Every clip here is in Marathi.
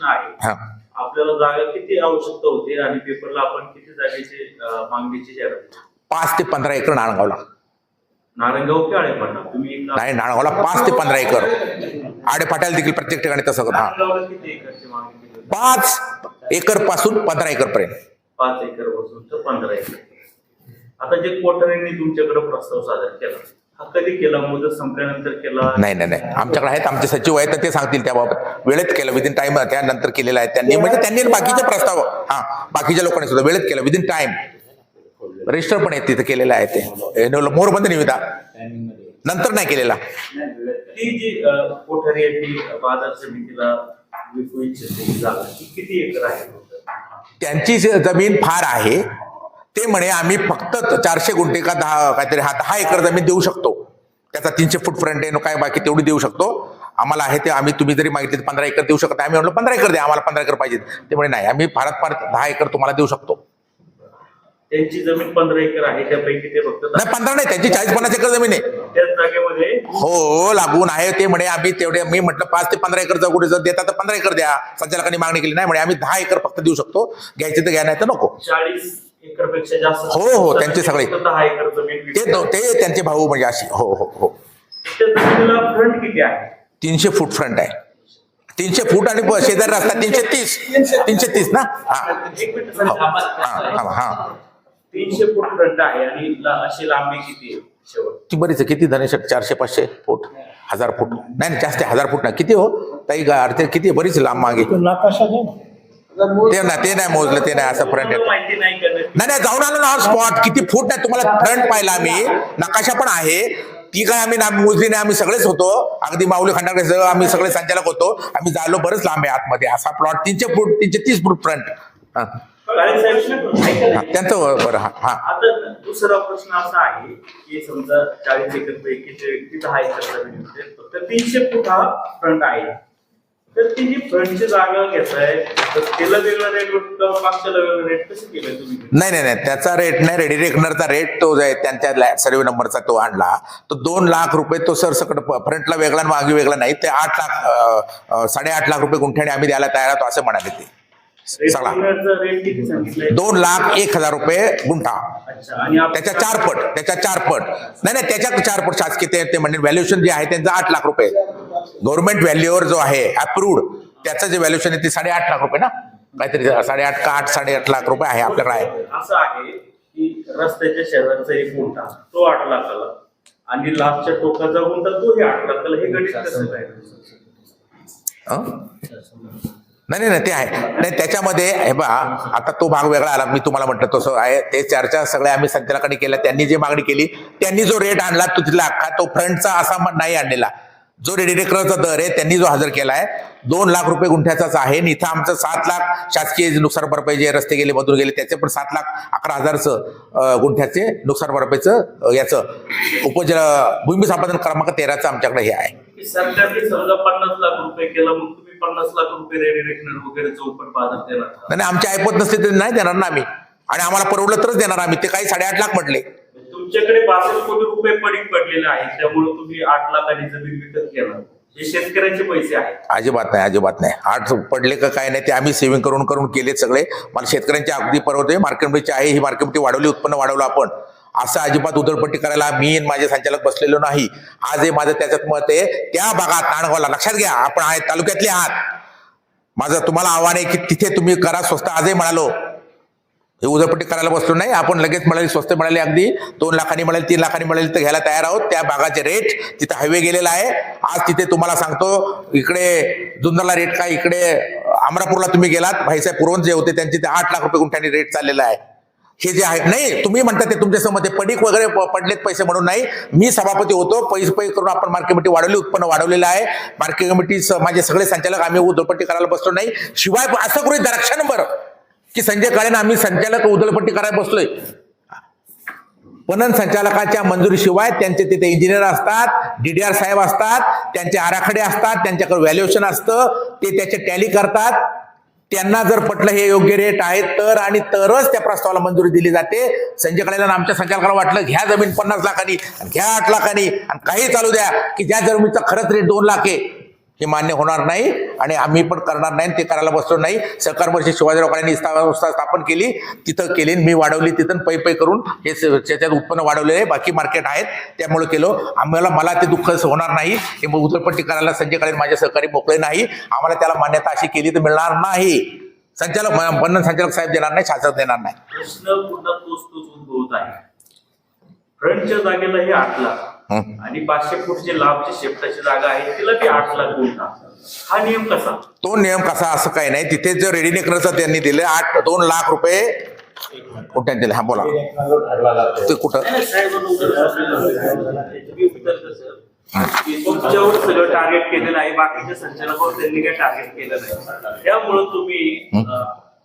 प्रश्न आहे. आपल्याला जागा किती आवश्यकता होती आणि पेपरला आपण किती जागेची मागणीची जाहिरात? पाच ते पंधरा एकर नाणगावला नारायणगाव की आळेपणा तुम्ही नाही नाणगावला पाच ते पंधरा एकर. आडे फाट्याला देखील प्रत्येक ठिकाणी तसं हा. नारायणगावला किती एकरची मागणी केली होती? पाच एकरपासून पंधरा एकर पर्यंत पाच एकरपासून तर पंधरा एकर आता जे कोठाऱ्यांनी तुमच्याकडे प्रस्ताव सादर केला कधी केला? मुदत संपल्यानंतर केला? नाही नाही नाही. आमच्याकडे आहेत. आमचे सचिव आहेत तर ते सांगतील त्याबाबत. वेळेत केलं. विदिन टाइम त्यानंतर केलेलं आहे त्यांनी. म्हणजे त्यांनी बाकीचे प्रस्ताव हा बाकीच्या लोकांनी सुद्धा वेळेत केलं. विदिन टाइम रजिस्टर पण आहे तिथे केलेलं आहे ते. मोरबंद निविदा. नंतर नाही केलेला. ती जी कोठारी आहे ती बाजार समितीला विकू इच्छिते किती एकर आहे? त्यांची जमीन फार आहे. ते म्हणे आम्ही फक्त चारशे गुंठे का दहा काहीतरी हा दहा एकर जमीन देऊ शकतो. त्याचा तीनशे फूट फ्रंट आहे काय बाकी तेवढी देऊ शकतो. आम्हाला आहे ते आम्ही तुम्ही जरी मागितले पंधरा एकर देऊ शकता. आम्ही म्हणलो पंधरा एकर द्या आम्हाला पंधरा एकर पाहिजे ते म्हणे नाही आम्ही फारात फार दहा एकर तुम्हाला देऊ शकतो. त्यांची जमीन पंधरा एकर आहे त्यापैकी ते फक्त नाही पंधरा नाही त्यांची चाळीस पन्नास एकर जमीन आहे. त्याच जागेमध्ये हो लागून आहे ते म्हणे आम्ही तेवढे मी म्हटलं पाच ते पंधरा एकर जर कुठे जर देता तर पंधरा एकर द्या. संचालकांनी मागणी केली नाही म्हणे आम्ही दहा एकर फक्त देऊ शकतो घ्यायचे तर घ्या नाही तर नको. चाळीस एकरपेक्षा जास्त हो, हो, त्यांचे सगळे. फक्त दहा एकर जमीन ते. दो- ते त्यांचे भाऊ म्हणजे अशी हो हो हो. त्या जमिनीला फ्रंट किती आहे? तीनशे फूट फ्रंट आहे. तीनशे फूट आणि ब- शेजारी रस्ता तीनशे तीस. तीनशे तीस ना? हा. एक मिनिट सर, थांबा. हा हा हा. तीनशे फूट फ्रंट आहे आणि ला- अशी लांबी किती आहे शेवट? ती बरीच आहे. किती धनेशट चारशे पाचशे फूट हजार फूट. नाही नाही, जास्त आहे, हजार फूट ना किती हो? ताई गा- अर्थे किती आहे? बरीच लांब मागे. नकाशा ते ना ते नाही मोजलं ते नाही असं फ्रंट नाही नाही नाही जाऊन आलो ना स्पॉट किती फूट नाही तुम्हाला फ्रंट पाहिला आम्ही. नकाशा पण आहे. ती काय आम्ही ना मोजली नाही आम्ही सगळेच होतो. अगदी माऊली खंडाकडे सगळं आम्ही सगळे संचालक होतो. आम्ही झालो बरंच लांब आहे आतमध्ये. असा प्लॉट तीनशे फूट तीनशे तीस फूट फ्रंट हा. हा, त्यांचं बरं हा हा. आता दुसरा प्रश्न असा आहे की समजा चाळीस एकर पैकी व्यक्ती दहा एकर तीनशे फूट हा फ्रंट आहे. तर ती जी फ्रंटची जागा घेताय तर त्याला वेगळा रेट मागच्याला वेगळा रेट कसं केलं तुम्ही? नाही नाही नाही. त्याचा रेट नाही. रेडी रेकनरचा रेट तो जो आहे त्यांच्या सर्वे नंबरचा तो आणला. तो दोन लाख रुपये तो सरसकट फ्रंटला वेगळा आणि मागे वेगळा नाही. ते आठ लाख साडेआठ लाख रुपये गुंठ्याने आम्ही द्यायला तयार आहोत असं म्हणाले ते. सगळा. दोन लाख एक हजार रुपये गुंठा. त्याच्या चार पट त्याच्या चार पट नाही नाही त्याच्या चार पट शासकीय ते म्हणजे व्हॅल्युएशन जे आहे त्यांचं आठ लाख रुपये. गव्हर्नमेंट व्हॅल्यूवर जो आहे अप्रूव्ड त्याचं जे व्हॅल्युएशन आहे ते साडेआठ लाख रुपये ना? काहीतरी साडेआठ का आठ साडेआठ लाख रुपये आहे आपल्याकडे. आहे असं आहे की रस्त्याच्या शेजारचा एक गुंठा तो आठ लाखाला. आणि लास्टच्या टोकाचा गुंठा तोही आठ लाखाला. हे गणित कसं? नाही नाही नाही, ते आहे. नाही त्याच्यामध्ये हे बा आता तो भाग वेगळा आला. मी तुम्हाला म्हटलं तसं आहे. ते चर्चा सगळ्या आम्ही संचालकांनी केल्या. त्यांनी जी मागणी केली त्यांनी जो रेट आणला तो तिथला अख्खा तो फ्रंटचा असा नाही आणलेला. जो रेडिडेकरचा दर आहे त्यांनी जो हजर केला आहे दोन लाख रुपये गुंठ्याचाच आहे. आणि इथं आमचं सात लाख शासकीय नुकसान भरपाई जे रस्ते गेले मधून गेले त्याचे पण सात लाख अकरा हजारचं गुंठ्याचे नुकसान भरपाईचं याचं उपज भूमी संपादन क्रमांक तेराचं आमच्याकडे हे आहे. सरकारने समजा पन्नास लाख रुपये लाख रेडी रेकनर वगैरे चौपट बाजार देणार का? नाही नाही, आमची ऐपत नसते तर नाही देणार ना आम्ही. आणि आम्हाला परवडलं तरच देणार आम्ही. ते काही साडेआठ लाख म्हटले. तुमच्याकडे बासष्ट कोटी रुपये पडीक पडलेले आहेत त्यामुळे तुम्ही आठ लाखांनी जमीन विकत घेणार. हे शेतकऱ्यांचे पैसे आहेत. अजिबात नाही अजिबात नाही. आठ पडले का काय नाही ते आम्ही सेव्हिंग करून करून केले सगळे. मला शेतकऱ्यांची अगदी परवडते मार्केटची आहे ही मार्केटची वाढवली उत्पन्न वाढवलं आपण. असं अजिबात उदळपट्टी करायला मी माझे संचालक बसलेलो नाही. आज हे माझं त्याच्यात मत आहे त्या भागात नाणगावला लक्षात घ्या आपण आहे तालुक्यातले आहात. माझं तुम्हाला आव्हान आहे की तिथे तुम्ही करा स्वस्त आजही म्हणालो. हे उधळपट्टी करायला बसलो नाही आपण लगेच मिळाली स्वस्त मिळाली अगदी दोन लाखांनी मिळेल तीन लाखांनी मिळेल तर घ्यायला तयार आहोत. त्या भागाचे रेट तिथं हायवे गेलेला आहे. आज तिथे तुम्हाला सांगतो इकडे जुन्नरला रेट काय इकडे अमरापूरला तुम्ही गेलात. भाईसाहेब पुरवण जे होते त्यांचे ते आठ लाख रुपये गुंठ्यांनी रेट चाललेला आहे. हे जे आहेत नाही तुम्ही म्हणता ते तुमच्यासमोर ते पडीक वगैरे पडलेत पैसे म्हणून नाही. मी सभापती होतो पैसे पैसे करून आपण मार्केट कमिटी वाढवली उत्पन्न वाढवलेलं आहे. मार्केट कमिटी माझे सगळे संचालक आम्ही उधळपट्टी करायला बसलो नाही. शिवाय असं करू दरा क्षणभर की संजय काळेनं आम्ही संचालक उधळपट्टी करायला बसलोय. पणन संचालकाच्या मंजुरीशिवाय त्यांचे तिथे इंजिनियर असतात डीडीआर साहेब असतात त्यांचे आराखडे असतात त्यांच्याकडे व्हॅल्युएशन असतं ते त्याचे टॅली करतात. त्यांना जर पटलं हे योग्य रेट आहे तर आणि तरच त्या प्रस्तावाला मंजुरी दिली जाते. संजय कळेला आमच्या संचालकाला वाटलं घ्या जमीन पन्नास लाखांनी आणि घ्या आठ लाखांनी आणि काही चालू द्या की ज्या जमिनीचा खरंच रेट दोन लाख आहे हे मान्य होणार नाही आणि आम्ही पण करणार नाही ते करायला बसलो नाही. सहकार वर्षी शिवाजीराव काळ्यांनी संस्था स्थापन केली. तिथं केली मी वाढवली. तिथं पै पै करून हे त्याच्यात उत्पन्न वाढवले आहे. बाकी मार्केट आहेत. त्यामुळे केलो. आम्हाला मला ते दुःख होणार नाही. हे मग करायला संजय काळे माझे सहकारी मोकळे नाही. आम्हाला त्याला मान्यता अशी केली तर मिळणार नाही. संचालक बंधन संचालक साहेब देणार नाही. शासक देणार नाही. प्रश्न पुन्हा तोच तोच उद्भवत आहे. फ्रंटच्या जागेला हे आठ लाख आणि पाचशे फूटची लांबची शेपटाची जागा आहे तिला बी आठ लाख गुंठा हा नियम कसा? तो नियम कसा? असं काही नाही. तिथे जो रेडी नेकरचं त्यांनी दिले आठ दोन लाख रुपये कुठे दिले? हा बोला. ते कुठं? तुमच्यावर सगळं टार्गेट केलेलं आहे बाकीच्या संचालकावर त्यांनी काही टार्गेट केलं नाही? त्यामुळं तुम्ही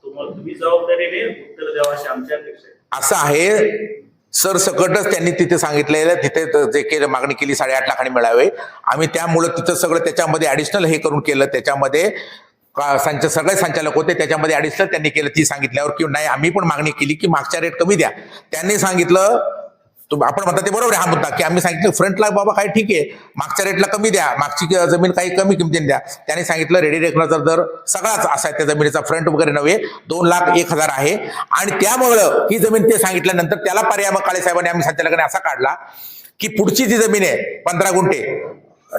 तुम्ही जबाबदारीने उत्तर द्यावं अशी आमच्या अपेक्षा आहे. असं आहे. सरसकटच त्यांनी तिथे सांगितलेलं तिथे जे केलं मागणी केली साडेआठ लाखांनी मिळावे. आम्ही त्यामुळं तिथं सगळं त्याच्यामध्ये ऍडिशनल हे करून केलं. त्याच्यामध्ये संच सगळे संचालक होते. त्याच्यामध्ये ॲडिशनल त्यांनी केलं. ती सांगितल्यावर की नाही आम्ही पण मागणी केली की मागच्या रेट कमी द्या. त्यांनी सांगितलं आपण म्हणता ते बरोबर आहे हा मुद्दा. की आम्ही सांगितलं फ्रंटला बाबा काय ठीक आहे. मागच्या रेटला कमी द्या. मागची जमीन काही कमी किमतीने द्या. त्यांनी सांगितलं रेडी रेकनरचा दर सगळाच असा आहे त्या जमिनीचा फ्रंट वगैरे नव्हे दोन लाख एक हजार आहे. आणि त्यामुळं ही जमीन ते सांगितल्यानंतर त्याला पर्याय मग काळे साहेबांनी आम्ही संचालकाने असा काढला की पुढची जी जमीन आहे पंधरा गुंठे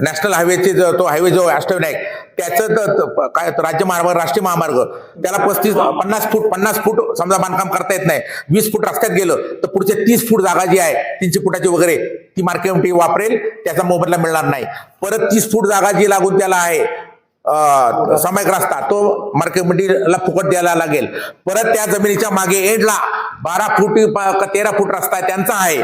नॅशनल हायवेचे जो तो हायवे जो अष्टविनायक त्याचं काय राज्य महामार्ग राष्ट्रीय महामार्ग त्याला पस्तीस पन्नास फूट पन्नास फूट समजा बांधकाम करता येत नाही. वीस फूट रस्त्यात गेलं तर पुढचे तीस फूट जागा जी आहे तीनशे फुटाची वगैरे ती मार्केट वापरेल त्याचा मोबदला मिळणार नाही. परत तीस फूट जागा जी लागून त्याला आहे अं, सामायिक रस्ता तो मार्केटमंडीला फुकट द्यायला लागेल. परत त्या जमिनीच्या मागे एंडला बारा फूट का तेरा फूट रस्ता त्यांचा आहे.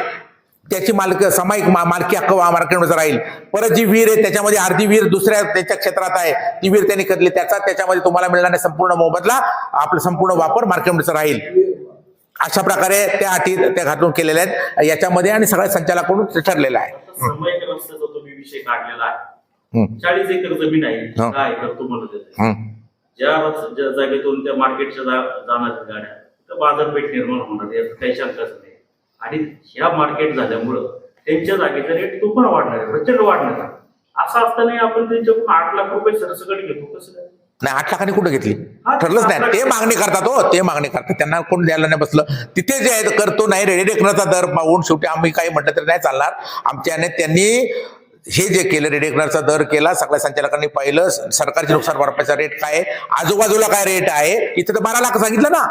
त्याची मालक सामायिक मालकी हक्क मार्केटमध्ये राहील. परत जी विहीर आहे त्याच्यामध्ये अर्धी विहीर दुसऱ्या त्याच्या क्षेत्रात आहे. ती विहीर त्यांनी करली त्याचा त्याच्यामध्ये तुम्हाला मिळणारा संपूर्ण मोबदला आपला संपूर्ण वापर मार्केटमध्ये राहील. अशा प्रकारे त्या अटी त्या घालून केलेल्या आहेत. याच्यामध्ये आणि सगळ्या संचालकाकडून ठरलेलं आहे. समायिक रस्त्याचा तुम्ही विषय काढलेला आहे. हम्म, चाळीस एकर जमीन आहे. ज्या जागेतून त्या मार्केटच्या जा- जाणाऱ्या गाड्या बाजारपेठ निर्माण होणार काही शंकाच नाही. आणि ह्या मार्केट झाल्यामुळं त्यांच्या जागेचा रेट तो पण वाढणार आहे प्रचंड वाढणार आहे. असं असताना आपण त्यांच्याकडून आठ लाख रुपये सरसकट घेतो कसं काय? नाही आठ लाखांनी कुठं घेतली? ठरलंच नाही. ते मागणी करतात हो ते मागणी करतात. त्यांना कोण द्यायला नाही बसलं. तिथे जे आहे करतो नाही रेडी रेकनरचा दर पाहून शेवटी आम्ही काही म्हटलं तरी नाही चालणार. आमच्याने त्यांनी हे जे केलं रेडी रेकनरचा दर केला सगळ्या संचालकांनी पाहिलं सरकारची नुकसान भरपाईचा रेट काय आजूबाजूला काय रेट आहे? इथं तर बारा लाख सांगितलं ना.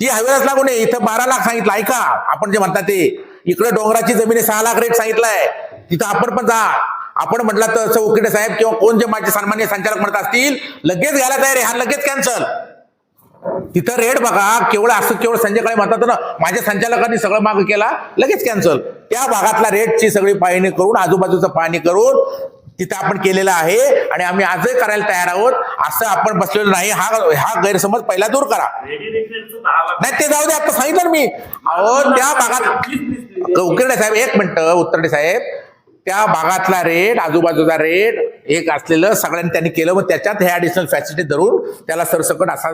ती हवेलाच लागू नये. इथं बारा लाख सांगितलं. ऐका आपण जे म्हणतात ते इकडे डोंगराची जमीन आहे सहा लाख रेट सांगितलाय. तिथं आपण पण जा. आपण म्हटलं तर चौकडे साहेब किंवा कोण जे माझे सन्मान्य संचालक म्हणत असतील लगेच घ्यायला तयार आहे. हा लगेच कॅन्सल तिथं रेट बघा केवळ असं केवळ संजय काळे म्हणतात ना माझ्या संचालकांनी सगळं माग केला लगेच कॅन्सल त्या भागातला रेटची सगळी पाहणी करून आजूबाजूचं पाहणी करून तिथं आपण केलेलं आहे आणि आम्ही आजही करायला तयार आहोत. असं आपण बसलेलो नाही. हा हा गैरसमज पहिला दूर करा. नाही ते जाऊ दे आता सांगितलं मी. अहो त्या भागात उकिरडे साहेब एक मिनिट उत्तरडे साहेब. त्या भागातला रेट आजूबाजूचा रेट एक असलेलं सगळ्यांनी त्यांनी केलं. मग त्याच्यात हे ॲडिशनल फॅसिलिटी धरून त्याला सरसकट असा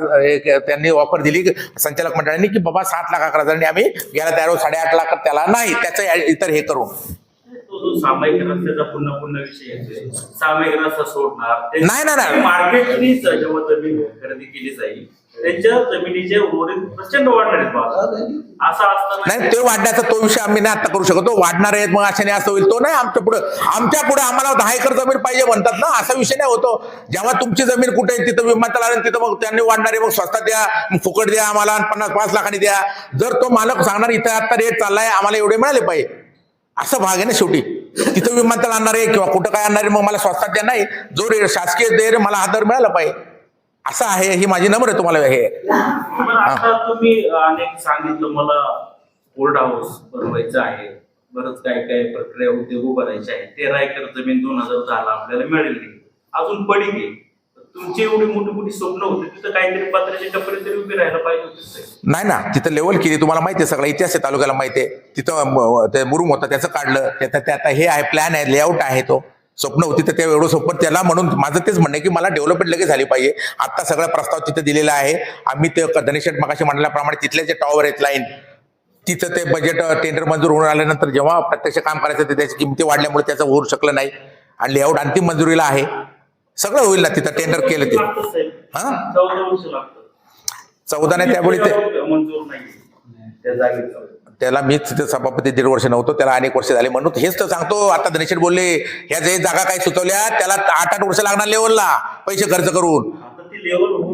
त्यांनी ऑफर दिली की संचालक मंडळांनी की बाबा सात लाख अकरा हजारांनी आम्ही घ्यायला तयार साडेआठ लाख त्याला नाही. त्याचं इतर हे करून. तो सामायिक रस्त्याचा पुन्हा पुन्हा विषय येतोय सामायिक रस्ता सोडणार नाही, नाही, नाही. मार्केटनी जेव्हा जमीन खरेदी केली जाईल त्यांच्या जमिनीचे उर्वरित प्रचंड वाढणार आहेत असं असताना नाही ते वाढण्याचा तो विषय आम्ही नाही आता करू शकतो. वाढणार आहेत मग अशाने असं होईल. तो नाही आमच्या पुढे आमच्या पुढे आम्हाला दहा एकर जमीन पाहिजे म्हणतात ना असा विषय नाही होतो. जेव्हा तुमची जमीन कुठे आहे तिथं विमानतळ आलं तिथं मग त्यांनी वाढणार मग स्वस्तात द्या मग फुकट द्या आम्हाला आणि पन्नास पाच लाखांनी द्या. जर तो मालक सांगणार इथं आता रेट चाललाय आम्हाला एवढे मिळाले पाहिजे. असं भाग आहे ना शेवटी. तिथं विमानतळ आणणार आहे किंवा कुठं काय आणणार आहे मग मला स्वस्तात द्या नाही. जो रे शासकीय दे रे मला हा दर मिळाला पाहिजे. असं आहे ही माझी नम्र आहे तुम्हाला हे. तुम्ही अनेक सांगितलं मला बोर्ड हाऊस बनवायचं आहे. बरंच काय काय प्रक्रिया उद्योग उभारायचे आहे तेरा एकर जमीन दोन हजार दहाला आपल्याला मिळालेली अजून आहे. तुमची एवढी मोठी मोठी स्वप्न होती तिथं काहीतरी पत्राचे टपरे तरी उभी राहायला पाहिजे होते नाही ना तिथं लेवल केली तुम्हाला माहिती आहे सगळा इतिहास आहे तालुक्याला माहिती आहे. तिथं म- ते मुरुम होता त्याचं काढलं त्याचं ते आता हे आहे प्लॅन आहे लेआउट आहे तो. स्वप्न होती तर ते एवढं स्वप्न त्याला म्हणून माझं तेच म्हणणं आहे की मला डेव्हलपमेंट लगेच झाली पाहिजे. आता सगळा प्रस्ताव तिथं दिलेला आहे. आम्ही ते धनेशेट मगाशी म्हणल्याप्रमाणे तिथले जे टॉवर आहेत लाईन तिथं ते बजेट टेंडर मंजूर होऊन आल्यानंतर जेव्हा प्रत्यक्ष काम करायचं ते त्याची किमती वाढल्यामुळे त्याचं होऊ शकलं नाही. आणि लेआउट अंतिम मंजुरीला आहे. सगळं होईल ना तिथं टेंडर केलं ते. हा? चौदा नाही त्यामुळे ते त्याला मीच तिथे सभापती दीड वर्ष नव्हतो त्याला अनेक वर्ष झाले म्हणून हेच तर सांगतो. आता धनेशेट बोलले ह्या जे जागा काही सुचवल्या त्याला आठ आठ वर्ष लागणार लेवलला पैसे खर्च करून.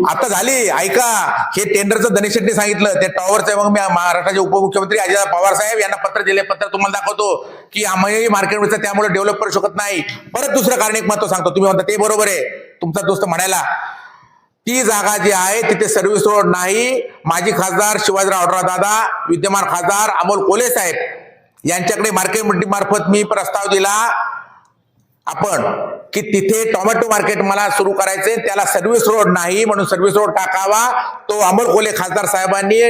आता झाली ऐका. हे टेंडरचं धनेश शेट्टी सांगितलं. ते टॉवरचं मग मी महाराष्ट्राचे उपमुख्यमंत्री अजित पवार साहेब यांना पत्र दिले पत्र तुम्हाला दाखवतो. की आम्ही मार्केटमध्ये त्यामुळे डेव्हलप करू शकत नाही. परत दुसरं कारण एक महत्त्व सांगतो. तुम्ही म्हणता ते बरोबर आहे. तुमचा दोस्त म्हणायला ती जागा जी आहे तिथे सर्व्हिस रोड नाही. माजी खासदार शिवाजीराव दादा विद्यमान खासदार अमोल कोले साहेब. यांच्याकडे मार्केट मंडी मार्फत मी प्रस्ताव दिला. आपण की तिथे टोमॅटो मार्केट मला सुरू करायचे त्याला सर्व्हिस रोड नाही म्हणून सर्व्हिस रोड टाकावा. तो अमोल कोले खासदार साहेबांनी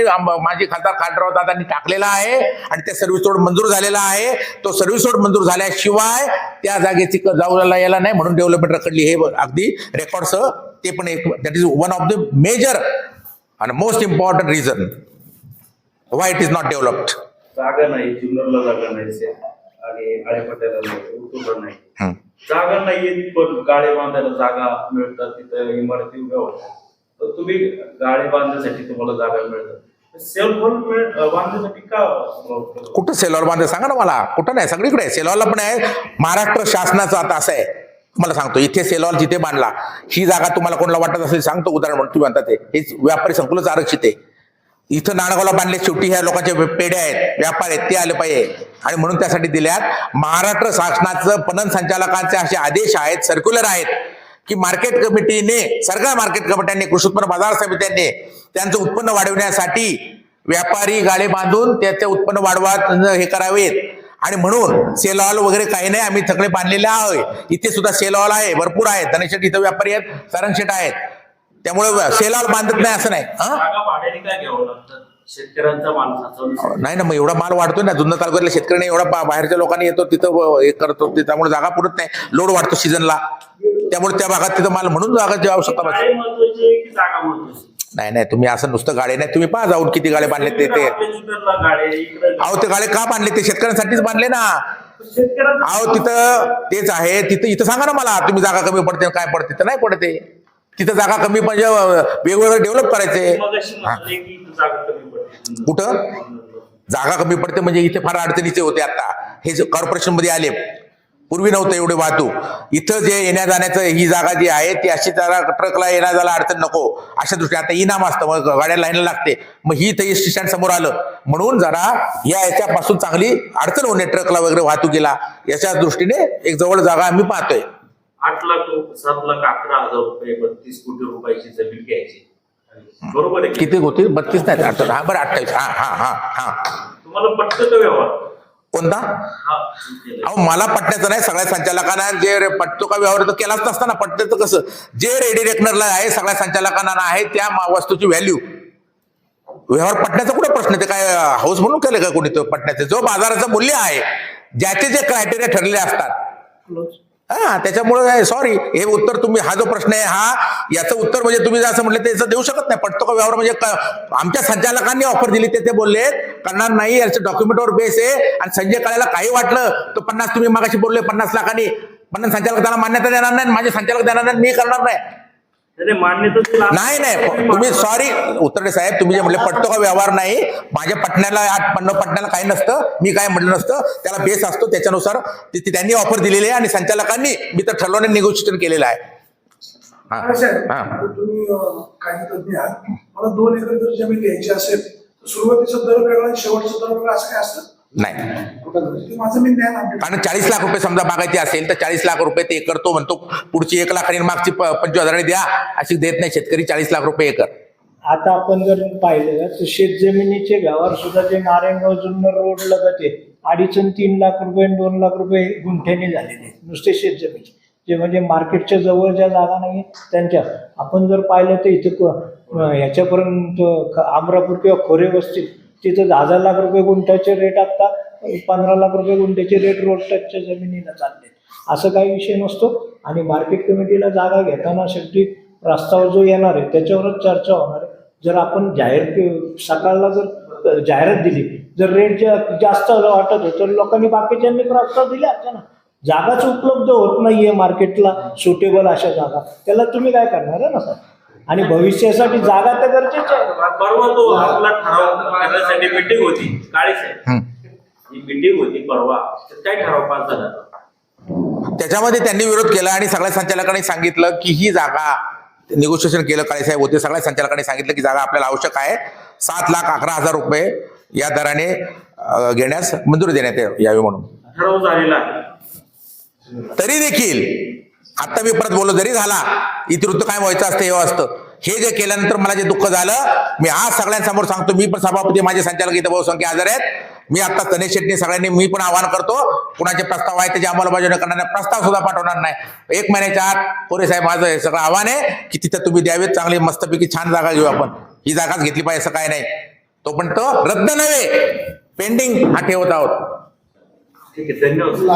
माजी खासदार खासदार दादांनी टाकलेला आहे आणि त्या सर्व्हिस रोड मंजूर झालेला आहे. तो सर्व्हिस रोड मंजूर झाल्याशिवाय त्या जागेची जाऊला यायला नाही म्हणून डेव्हलपमेंट रखडली हे अगदी रेकॉर्डसह ते पण एक that is one of the major आणि most important reason why it is not developed जागा नाही जुन्नरला जागा नाही. आणि आळेपट्याला नाही जागा नाहीये पण गाळे बांधायला जागा मिळतात तिथं इमारती उभ्या होतात. तर तुम्ही गाळे बांधण्यासाठी तुम्हाला जागा मिळतात. सेल्फ हेल्प बांधण्यासाठी का कुठं सेलॉर बांधे सांगा ना मला. कुठं नाही? सगळीकडे. आहे. सेलॉरला पण आहे. महाराष्ट्र शासनाचं आता असं आहे. तुम्हाला सांगतो इथे सेलॉर जिथे बांधला ही जागा तुम्हाला कोणाला वाटत असेल सांगतो उदाहरण म्हणून. तुम्ही म्हणता ते. हेच व्यापारी संकुलच आरक्षित आहे. इथं नाणगावला बांधले शेवटी ह्या लोकांचे पेढे आहेत व्यापार आहेत ते आले पाहिजे. आणि म्हणून त्यासाठी दिल्यात महाराष्ट्र शासनाचं पणन संचालकांचे असे आदेश आहेत सर्क्युलर आहेत की मार्केट कमिटीने सरकार मार्केट कमिट्यांनी कृषी उत्पन्न बाजार समित्यांनी त्यांचं उत्पन्न वाढवण्यासाठी व्यापारी गाळे बांधून त्याचे उत्पन्न वाढवा हे करावेत. आणि म्हणून सेलॉल वगैरे काही नाही आम्ही सगळे बांधलेले आहोत. इथे सुद्धा सेलॉल आहे भरपूर आहेत धनेशेट इथं व्यापारी आहेत सरंगशेट आहेत. त्यामुळे सेलॉल बांधत नाही असं नाही. हा? जागा नाही ना मग एवढा माल वाढतोय ना जुन्नर तालुक्यातल्या शेतकऱ्यांनी एवढा बाहेरच्या लोकांनी येतो तिथं हे करतो त्यामुळे जागा पुरत नाही लोड वाढतो सीझनला त्यामुळे त्या भागात तिथं माल म्हणून जागाची आवश्यकता गाळे जागा नाही नाही तुम्ही असं नुसतं गाडे नाही तुम्ही पहा जाऊन किती गाडे बांधले ते गाळे अहो ते गाडे का बांधले ते? शेतकऱ्यांसाठीच बांधले ना. अहो तिथं तेच आहे तिथं इथं सांगा ना मला तुम्ही जागा कमी पडते काय पडते तर नाही पडते. तिथं जागा कमी म्हणजे वेगवेगळं डेव्हलप करायचे मगाशी म्हणाले की इथं जागा कमी पडते. कुठं? जागा कमी पडते म्हणजे इथे फार अडचणीचे होते आता. हे जे कॉर्पोरेशनमध्ये आले. पूर्वी नव्हतं एवढे वाहतूक. इथं जे येण्या जाण्याचं ही जागा जी आहे ती अशी जरा ट्रकला येण्या जायला अडचण नको. अशा दृष्टीने आता इनाम असतं मग गाड्या लाईनला लागते. मग ही इथं स्टँड समोर आलं. म्हणून जरा या याच्यापासून चांगली अडचण होणे ट्रकला वगैरे वाहतुकीला. याच्या दृष्टीने एक जवळ जागा आम्ही पाहतोय. आठ लाख सात लाख अकरा हजार रुपये बत्तीस कोटी रुपयाची जमीन घ्यायची. बरोबर आहे? किती होतील बत्तीस नाही अठ्ठावीस हा बरं अठ्ठावीस. हा हा हा हा. तुम्हाला पटतं का व्यवहार? कोणता? हा. अहो मला पटण्याचं नाही सगळ्या संचालकांना जे रे- पटतो का व्यवहार तो केलाच नसता ना. पटतं कसं? जे रेडी रेकनरला आहे सगळ्या संचालकांना आहे त्या वस्तूची व्हॅल्यू व्यवहार पटण्याचा कुठे प्रश्न ते काय हाऊस म्हणून केलं का कोणी तो पटण्याचं? जो बाजाराचं मूल्य आहे ज्याचे जे क्रायटेरिया ठरलेले असतात. हा त्याच्यामुळे सॉरी हे उत्तर तुम्ही हा जो प्रश्न आहे हा याचं उत्तर म्हणजे तुम्ही असं म्हटलं त्याचं देऊ शकत नाही. पटतो का व्यवहार? म्हणजे आमच्या संचालकांनी ऑफर दिली ते ते बोलले. करणार नाही याचं डॉक्युमेंटवर बेस आहे. आणि संजय काळ्याला काही वाटलं तर पन्नास तुम्ही मागाशी बोलले पन्नास लाखांनी. पन्नास संचालक त्याला मान्यता देणार नाही माझे संचालक देणार नाही मी करणार नाही. नाही नाही. तुम्ही सॉरी उत्तरडे साहेब तुम्ही जे म्हणले पटतो का व्यवहार नाही? माझ्या पटण्याला आठ पन्न पटण्याला काही नसतं. मी काय म्हटलं नसतं. त्याला बेस असतो. त्याच्यानुसार त्यांनी ऑफर दिलेली आहे आणि संचालकांनी मी तर ठरवणे निगोशिएशन केलेलं आहे. हा. हा. तुम्ही अं, काही तज्ञ आहात. मला दोन एकर जर जमीन घ्यायची असेल तर सुरुवातीचा दर वेगळा आणि शेवटचा दर वेगळा असं काय असतं? नाही. कारण चाळीस लाख रुपये समजा मागायचे असेल तर चाळीस लाख रुपये ते एकर तो म्हणतो पुढची एक लाख आणि मागची पंचवीस हजारांनी द्या अशी देत नाही शेतकरी चाळीस लाख रुपये एकर. आता आपण जर पाहिलं तर शेत जमिनीचे व्यवहार सुद्धा जे नारायणगाव जुन्नर रोड लगत आहे अडीच तीन लाख रुपये आणि दोन लाख रुपये गुंठ्याने झालेले आहेत नुसते शेत जमिनी जे म्हणजे मार्केटच्या जवळ ज्या जागा नाही त्यांच्या. आपण जर पाहिलं तर इथं ह्याच्यापर्यंत अमरापूर किंवा खोरे वस्तीत तिथं दहा हजार लाख रुपये गुंठ्याचे रेट आता पंधरा लाख रुपये गुंठ्याचे रेट रोड टचच्या जमिनीला चालले असं काही विषय नसतो. आणि मार्केट कमिटीला जागा घेताना शेवटी प्रस्ताव जो येणार आहे त्याच्यावरच चर्चा होणार आहे. जर आपण जाहीर सकाळला जर जाहिरात दिली जर रेट जास्त वाटत होतं तर लोकांनी बाकीच्यांनी प्रस्ताव दिले असते ना. जागाच उपलब्ध होत नाहीये मार्केटला सुटेबल अशा जागा. त्याला तुम्ही काय करणार आहे ना सर आणि भविष्यासाठी जागा तर गरजेची आहे. परवा तो आपला ठराव करण्यासाठी मीटिंग होती काळे साहेब. हं. मीटिंग होती परवा तर काय ठराव पास झाला त्याच्यामध्ये त्यांनी विरोध केला आणि सगळ्या संचालकांनी सांगितलं की ही जागा निगोशिएशन केलं काळेसाहेब होते. सगळ्या संचालकांनी सांगितलं की जागा आपल्याला आवश्यक आहे. सात लाख अकरा हजार रुपये या दराने घेण्यास मंजुरी देण्यात यावी म्हणून. ठराव झालेला आहे. तरी देखील आता मी परत बोललो जरी झाला इतिवृत्त काय व्हायचं असतं हे असतं. हे जे केल्यानंतर मला जे दुःख झालं मी आज सगळ्यांसमोर सांगतो मी पण सभापती माझे संचालक इथं बहुसंख्य आजार आहेत. मी आता गणेश शेट्टी सगळ्यांनी मी पण आवाहन करतो कुणाचे प्रस्ताव आहे त्याची अंमलबजावणी करणार नाही प्रस्ताव सुद्धा पाठवणार नाही. एक महिन्याच्या आत पोरे साहेब माझं हे सगळं आव्हान आहे की तिथं तुम्ही द्यावेत चांगली मस्तपैकी छान जागा घेऊ आपण. ही जागाच घेतली पाहिजे असं काय नाही. तो पण तो रद्द नव्हे पेंडिंग हा ठेवत आहोत. ठीक आहे धन्यवाद.